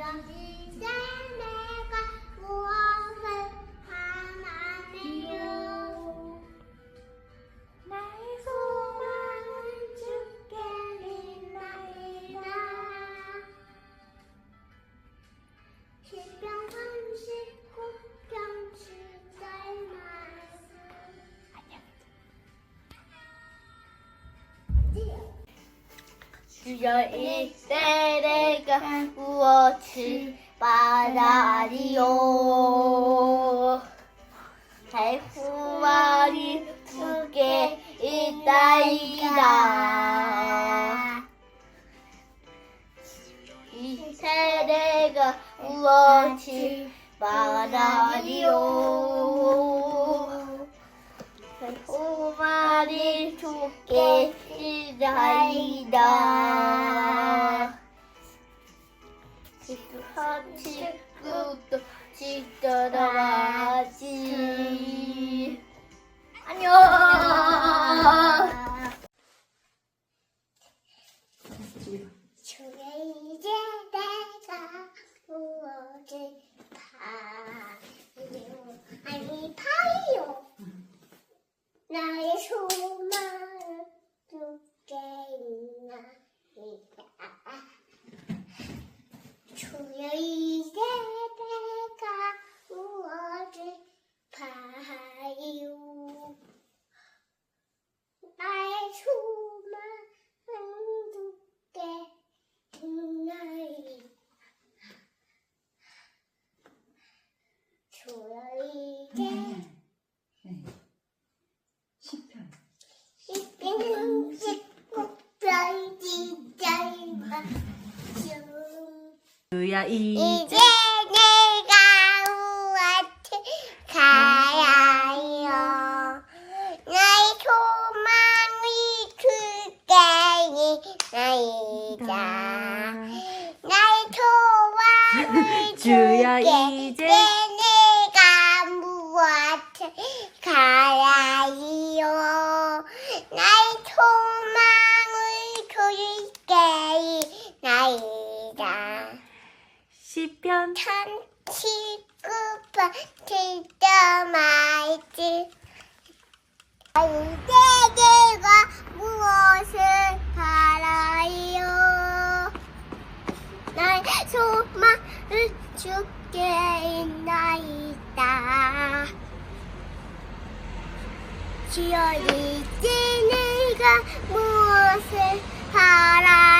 주여 주여 내가 무엇을 바라리요? 달후말이 두개 있다이다. 이때 내가 무엇을 바라리요? 달후말이 두개 있다이다 친구도 지켜라지 안녕 주에 이제 내가 무엇을 파요 아니 파요 나의 소망은 두개 있나이다 주여 이제 내가 무엇을 봐요 나의 소망은 두개 있나이다 주여 이제 시편 이때는 짓고 별지 짧아 좀 주야 이제 내가 우아트 가야요. 나의 소망이 그게 나이다. 나의 소망을 주야 이제 내가 무엇을 가야요 나의 소망을 줄게 나이다 시편. 천치구파 진짜 말지. 이제 내가 무엇을 바라요? 나의 소망을 주게 있나이다. 이제 내가 무엇을 바라리